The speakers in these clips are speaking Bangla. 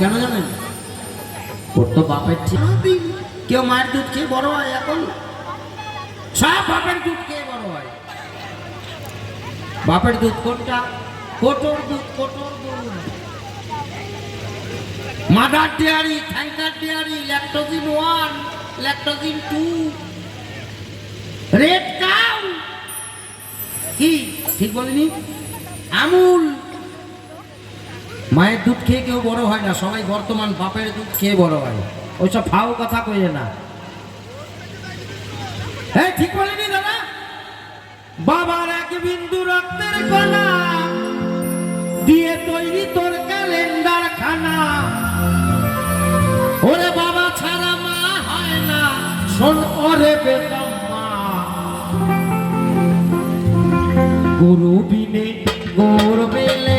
কেন জানেন? ওর তো বাপের ঠিক কেউ মায়ের দুধ খেয়ে বড় হয় এখন? সব বাপের দুধ খেয়ে বড় হয়। বাপের দুধ কোনটা? কোটর দুধ কোটর দুধ। Mother Dairy থ্যাঙ্কার dairy Lactogen one Lactogen two. Red Cow. কি? ঠিক বলিনি? আমুল। মায়ের দুধ খেয়ে কেউ বড় হয় না, সবাই বর্তমান বাপের দুধ খেয়ে বড় হয়। ওইসব ফাও কথা কইে না। হ্যাঁ ঠিক বলেনি দাদা? বাবার এক বিন্দু রক্তের কণা দিয়ে তৈরি তোর ক্যালেন্ডার খানা। ওরে বাবা, ছাড়া মা হয় না, শোন ওরে বেদম মা। গুরু বিনে গৌর বেলে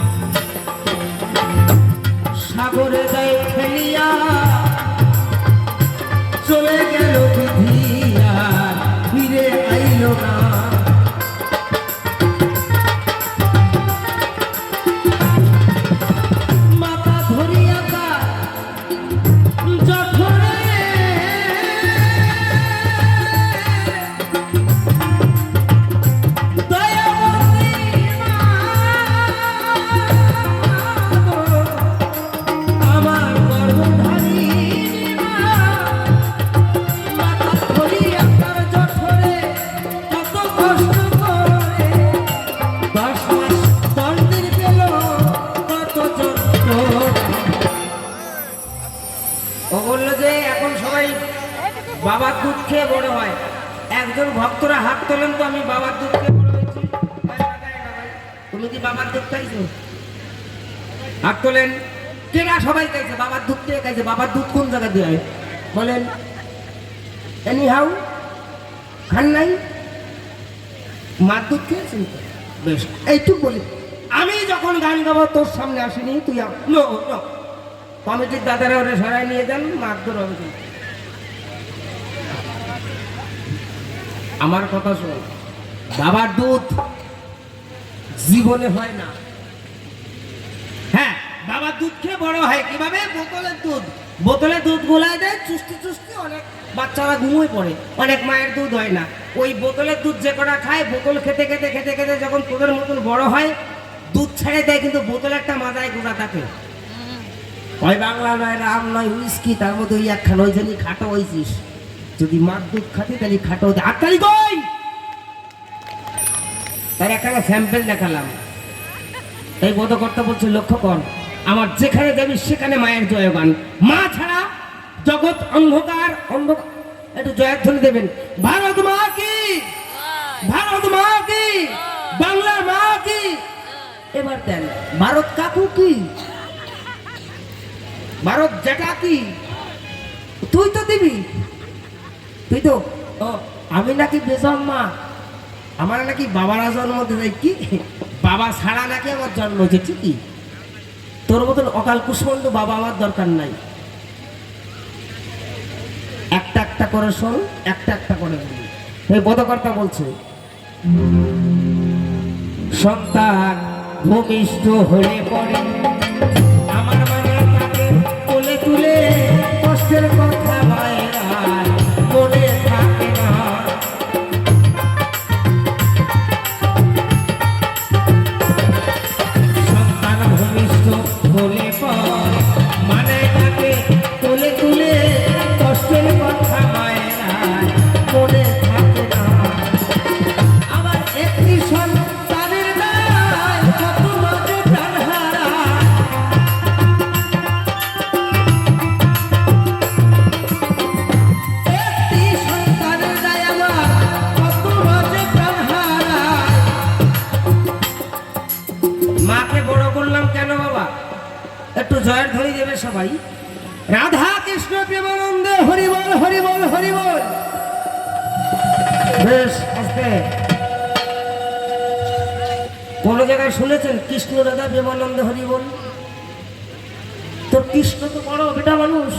কেনা সবাই বাবার দুধ বাবার দুধ কোন জায়গা দিয়ে বলেন এনি হাউ খান নাই? মার দুধ খেয়েছেন বেশ, এইটুক বলি। আমি যখন গান গাবো, তোর সামনে আসিনি, তুই কমিটির দাদারা ওরে সরাই নিয়ে যান মারধর হবে আমার কথা শোন। বাবার দুধ জীবনে হয় না। হ্যাঁ বাবার দুধ খেয়ে বড় হয়। কীভাবে? বোতলের দুধ। বোতলে দুধ গোলায় দেয় চুষ্টি চুষ্টি অনেক বাচ্চারা ঘুমোয় পড়ে। অনেক মায়ের দুধ হয় না। ওই বোতলের দুধ যে কটা খায়, বোতল খেতে খেতে খেতে খেতে যখন তোদের মতন বড় হয়, দুধ ছেড়ে দেয়, কিন্তু বোতল একটা মাথায় গোড়া থাকে। ওই বাংলা নয়, রাম নয় উইস্কি তার মধ্যে ওই একখান ওই জন্যই খাটো হয়েছিস যদি মার দুধ খাতি, তাহলে খাটো হতে আটকালি কই তার একটা স্যাম্পেল দেখালাম। এই বোধকর্তা বলছে, লক্ষ্য কর, আমার যেখানে যাবি সেখানে মায়ের জয়গান। মা ছাড়া জগৎ অন্ধকার অন্ধকার একটু জয়ধ্বনি দেবেন। ভারত মা কি? ভারত মা কি? বাংলা মা কি? এবার দেন, ভারত কাকু কি? ভারত যেটা কি? তুই তো দিবি। তুই তো আমি নাকি বেজম্মা আমার নাকি বাবারা জন্ম দিতে কি? বাবা ছাড়া নাকি আমার জন্ম হয়েছে ঠিকই তোর মতন অকাল কুষ্মণ্ড বাবা আমার দরকার নাই। একটা একটা করে শোন, একটা একটা করে বলি। এই বোধকর্তা বলছে, সন্তান ভূমিষ্ঠ হয়ে পড়ে। আমার মানে তাকে কোলে তুলে কষ্টের কথা একটু জয়ের ধরে দেবে সবাই। রাধা কৃষ্ণ প্রেমানন্দে হরিবল হরিবল হরিবল বেশ আস্তে কোন জায়গায় শুনেছেন, কৃষ্ণ রাধা প্রেমানন্দ হরি বল? তোর কৃষ্ণ তো বড় বেটা মানুষ।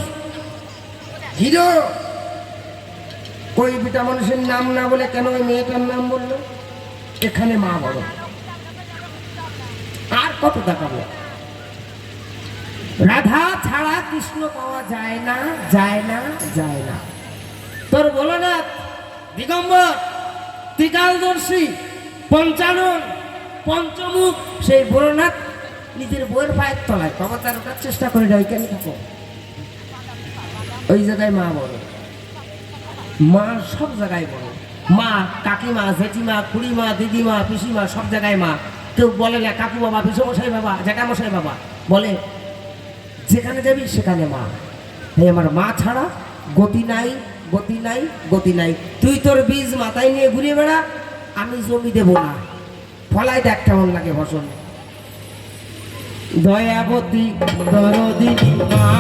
হিরো ওই বেটা মানুষের নাম না বলে কেন ওই মেয়েটার নাম বলল? এখানে মা বড়। আর কত দেখাবো? রাধা ছাড়া কৃষ্ণ পাওয়া যায় না যায় না যায় না। তোর বলো দিগম্বর, ত্রিকালদর্শী, পঞ্চানন, পঞ্চমুখ, সেই ভোরনাথ নিজের বইয়ের পায়ের তলায়। বাবা তার চেষ্টা করে না ওইখানে থাকো ওই জায়গায় মা বড়। মা সব জায়গায় বড়। মা, কাকিমা, জেঠিমা, খুড়িমা, দিদিমা, পিসিমা, সব জায়গায় মা। কেউ বলে না কাকু বাবা, পিসমশাই বাবা, জ্যাঠামশাই বাবা। বলে যেখানে যাবি সেখানে মা। তাই আমার মা ছাড়া গতি নাই গতি নাই গতি নাই। তুই তোর বীজ মাথায় নিয়ে ঘুরে বেড়া, আমি জমি দেব না। ফলাই দেখ কেমন লাগে ফসল দয়াবতী দরদি মা।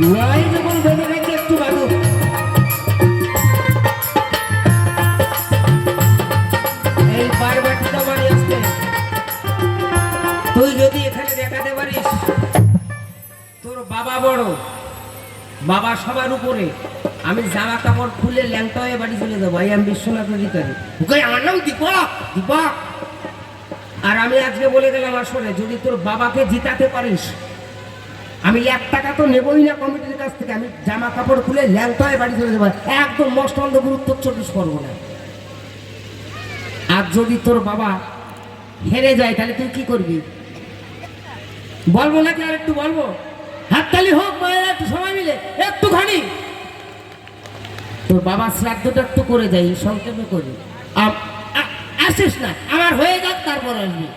তুই যদি এখানে দেখাতে পারিস, তোর বাবা বড়। বাবা সবার উপরে। আমি জামা কাপড় খুলে ল্যাংটা হয়ে বাড়ি চলে যাব, আমি বিশ্বনাথ অধিকারী ওকে, আমার নাম দীপক দীপক আর আমি আজকে বলে গেলাম আসলে, যদি তোর বাবাকে জিতাতে পারিস আমি এক টাকা তো নেবই না কমিটির কাছ থেকে। আমি জামা কাপড় খুলে ল্যাংটায় বাড়ি চলে যাব। একদম মস্ত গুরুত্ব চব্বিশ করব না আর যদি তোর বাবা হেরে যায়, তাহলে তুই কি করবি? বলব নাকি আর একটু বলব? হাততালি হোক, মায়ের, একটু সবাই মিলে, একটুখানি। তোর বাবা শ্রাদ্ধটা একটু করে যাই সংক্ষেপে করি। আসিস না, আমার হয়ে যাক, তারপর আসবি।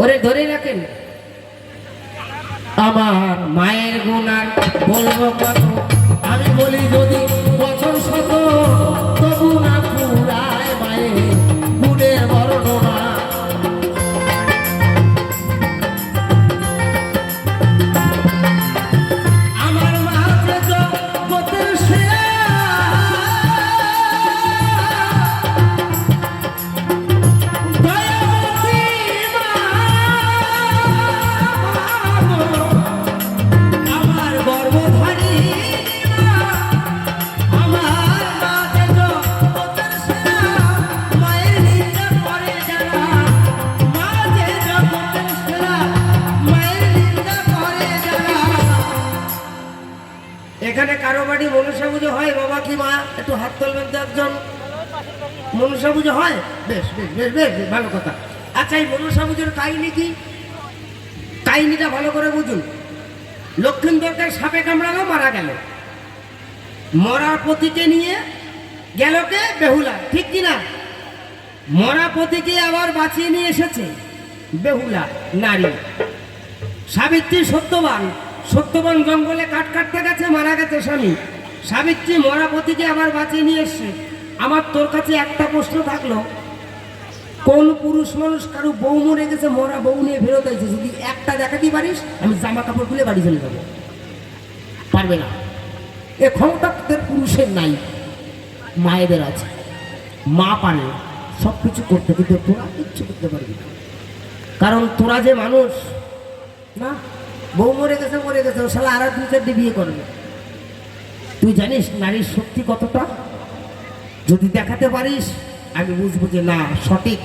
ওরে ধরে রাখেন। আমার মায়ের গুণার বলব কত? আমি বলি যদি বছর শত, তবু না পুরায় মায়ের গুণের বর্ণনা। এখানে কারও বাড়ি মনসা পুজো হয়? বাবা কি মা? একটু হাত তুলবেন তো একজন। মনসা পুজো হয়? বেশ বেশ বেশ বেশ ভালো কথা। আচ্ছা এই মনসা পুজোর কাহিনী কি? কাহিনীটা ভালো করে বুঝুন। লক্ষ্মীন্দরকে সাপে কামড়ালো, মারা গেল। মরা পতিকে নিয়ে গেল কে? বেহুলা। ঠিক কি না? মরা পতিকে আবার বাঁচিয়ে নিয়ে এসেছে বেহুলা, নারী। সাবিত্রী সত্যবান। সত্যবান জঙ্গলে কাঠ কাটতে গেছে, মারা গেছে স্বামী। সাবিত্রী মরাপতিকে আবার বাঁচিয়ে নিয়ে এসছে। আমার তোর কাছে একটা প্রশ্ন থাকল। কোন পুরুষ মানুষ কারও বউ মরে গেছে, মরা বউ নিয়ে ফেরত হয়েছে যদি একটা দেখাতে পারিস, আমি জামা কাপড় খুলে বাড়ি চলে যাব। পারবে না। এ ক্ষমতা তোদের পুরুষের নাই, মায়েদের আছে। মা পারে সব কিছু করতে, কিন্তু তোরা কিচ্ছু করতে পারবি কারণ তোরা যে মানুষ, না? বউ মরে গেছে মরে গেছে শালা আর দুই চারটে বিয়ে করবে। তুই জানিস নারীর শক্তি কতটা? যদি দেখাতে পারিস, আমি বুঝব যে না, সঠিক।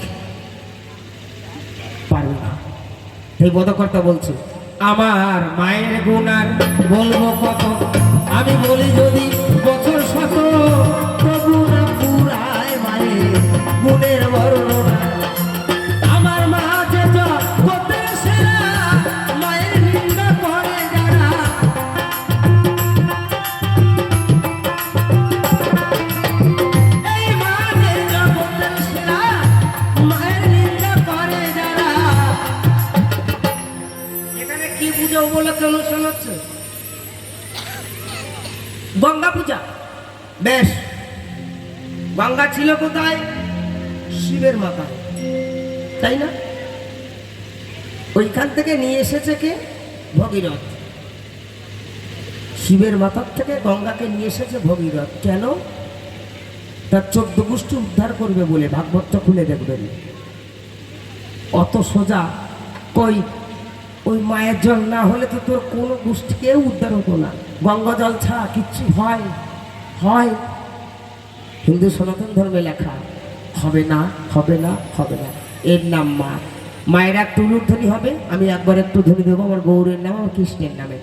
পারবে না। সেই বদকর্তা বলছে, আমার মায়ের গুণ আর বলব কত? আমি বলি যদি পূজা। বেশ। গঙ্গা ছিল কোথায়? শিবের মাথায় তাই না? ওইখান থেকে নিয়ে এসেছে কে? ভগীরথ। শিবের মাথার থেকে গঙ্গাকে নিয়ে এসেছে ভগীরথ। কেন? তার চোদ্দ গোষ্ঠী উদ্ধার করবে বলে ভাগবতটা খুলে দেখবেন। অত সোজা কই? ওই মায়ের জল না হলে তো তোর কোনো গোষ্ঠীকেও উদ্ধার হতো না। গঙ্গা জল ছাড়া কিচ্ছু হয় হয়। হিন্দু সনাতন ধর্মে লেখা, হবে না হবে না হবে না। এর নাম মা। মায়ের একটু ধ্বনি হবে, আমি একবার একটু ধ্বনি দেবো, আমার গৌরের নাম, আমার কৃষ্ণের নামে।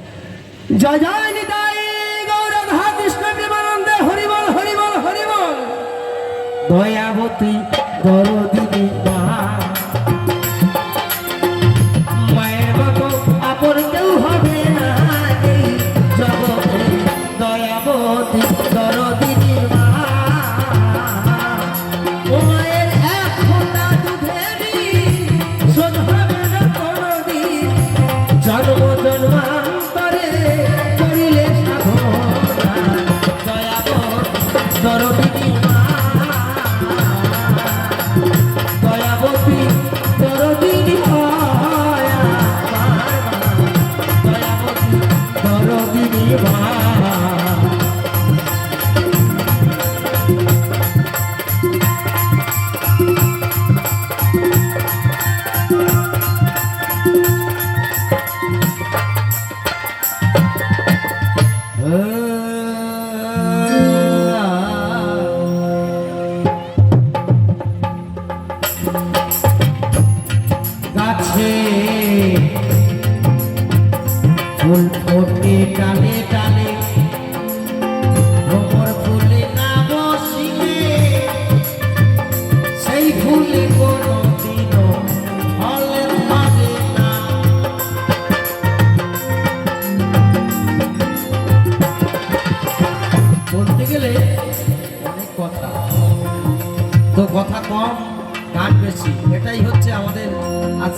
জয় জয় নিতাই গৌর রাধা কৃষ্ণ প্রেমানন্দে, হরিবল হরিবল হরিবল। দয়াবতী দরদিনী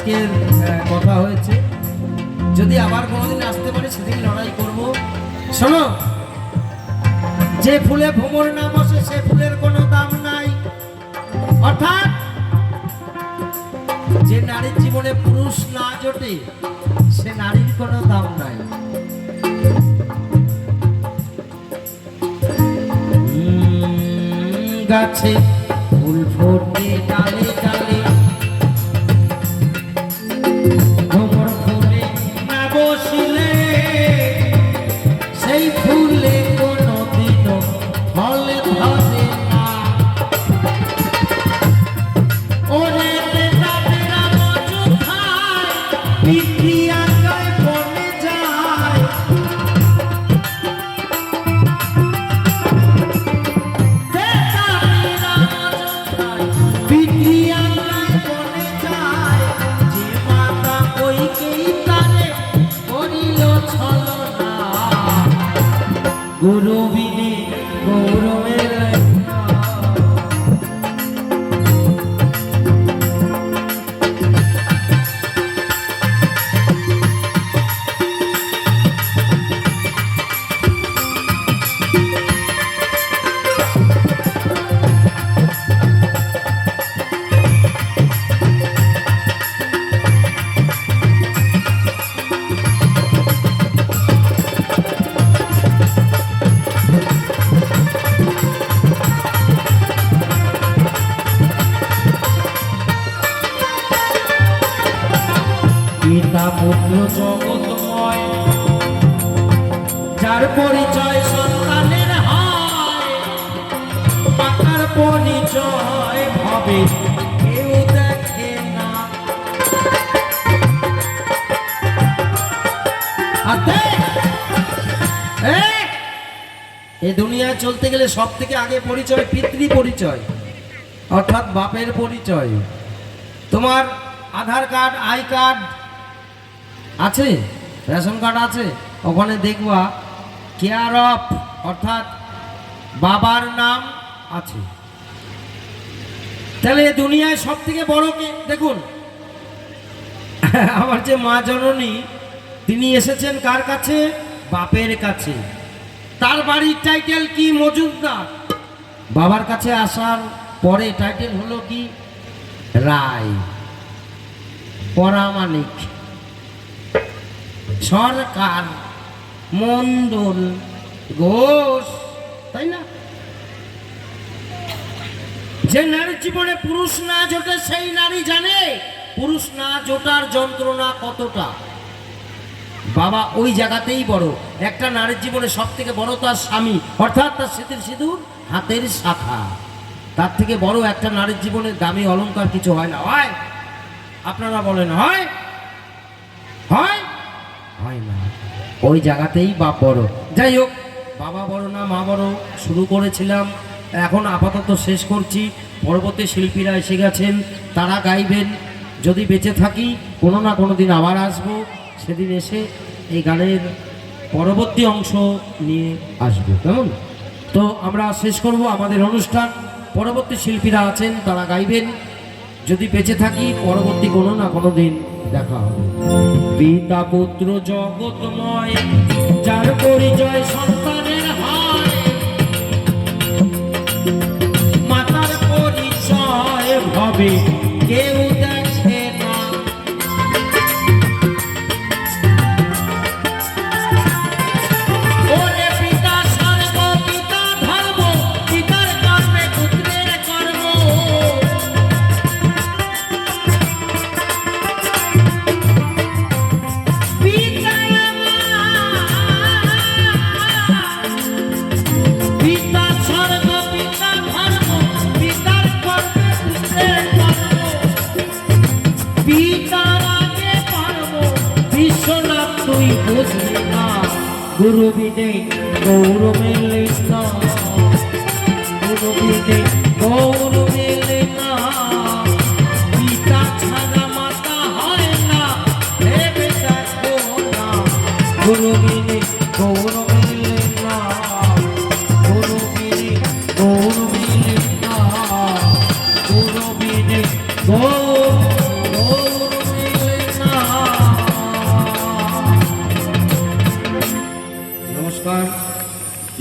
আজকের কথা হয়েছে। যদি আবার কোনোদিন আসতে পারে, সেদিন লড়াই করব। শোনো, যে ফুলে ভ্রমর না বসে সে ফুলের কোনো দাম নাই। অর্থাৎ, যে নারীর জীবনে পুরুষ না জোটে, সে নারীর কোনো দাম নাই। গাছে ফুল ফোটে, ডালে ডালে সেই এই, এ দুনিয়ায় চলতে গেলে সব থেকে আগে পরিচয় পিতৃ পরিচয় অর্থাৎ বাপের পরিচয়। তোমার আধার কার্ড আই কার্ড আছে? রেশন কার্ড আছে? ওখানে দেখবা কেয়ার অফ, অর্থাৎ বাবার নাম আছে। তাহলে দুনিয়ায় সব থেকে বড় কে? দেখুন। আমার যে মা জননী, তিনি এসেছেন কার কাছে? বাপের কাছে। তার বাড়ির টাইটেল কি? মজুমদার। বাবার কাছে আসার পরে টাইটেল হলো কি? রায়। পরামানিক সরকার মন্ডল ঘোষ, তাই না? যে নারীর জীবনে পুরুষ না জোটে, সেই নারী জানে পুরুষ না জোটার যন্ত্রণা কতটা। বাবা ওই জায়গাতেই বড়। একটা নারীর জীবনে সব থেকে বড় তার স্বামী, অর্থাৎ তার স্মৃতির সিঁদুর হাতের শাখা। তার থেকে বড় একটা নারীর জীবনে দামি অলংকার কিছু হয় না। হয়? আপনারা বলেন, হয়? হয়? হয় না। ওই জায়গাতেই বাপ বড়। যাই হোক, বাবা বড় না, মা বড়, শুরু করেছিলাম। এখন আপাতত শেষ করছি। পরবর্তী শিল্পীরা এসে গেছেন, তারা গাইবেন। যদি বেঁচে থাকি, কোনো না কোনো দিন আবার আসব। সেদিন এসে এই গানের পরবর্তী অংশ নিয়ে আসব। কেমন? তো আমরা শেষ করব আমাদের অনুষ্ঠান। পরবর্তী শিল্পীরা আছেন, তারা গাইবেন। যদি বেঁচে থাকি, পরবর্তী কোনো না কোনো দিন দেখা পিতা পুত্র জগৎময় যার পরিচয় সন্তানের হয় মাতার পরিচয় হবে কেউ বিদে গৌরবের মেলে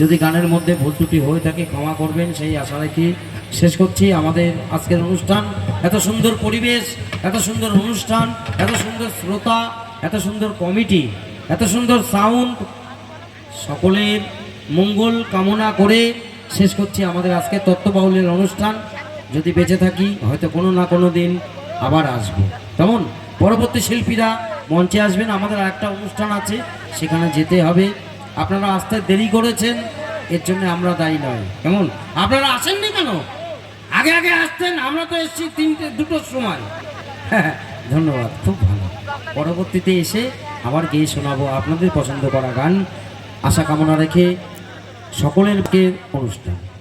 যদি গানের মধ্যে ভুল ত্রুটি হয়ে থাকে, ক্ষমা করবেন, সেই আশা রেখে শেষ করছি আমাদের আজকের অনুষ্ঠান। এত সুন্দর পরিবেশ, এত সুন্দর অনুষ্ঠান, এত সুন্দর শ্রোতা, এত সুন্দর কমিটি, এত সুন্দর সাউন্ড। সকলের মঙ্গল কামনা করে শেষ করছি আমাদের আজকে তত্ত্ববাহুলের অনুষ্ঠান। যদি বেঁচে থাকি, হয়তো কোনো না কোনো দিন আবার আসব। কেমন? পরবর্তী শিল্পীরা মঞ্চে আসবেন। আমাদের একটা অনুষ্ঠান আছে, সেখানে যেতে হবে। আপনারা আসতে দেরি করেছেন, এর জন্য আমরা দায়ী নয়। কেমন? আপনারা আসেননি কেন? আগে আগে আসতেন, আমরা তো এসেছি তিনটে, দুটোর সময়। ধন্যবাদ, খুব ভালো। পরবর্তীতে এসে আবার গিয়ে শোনাবো আপনাদের পছন্দ করা গান। আশা কামনা রেখে সকলের অনুষ্ঠান।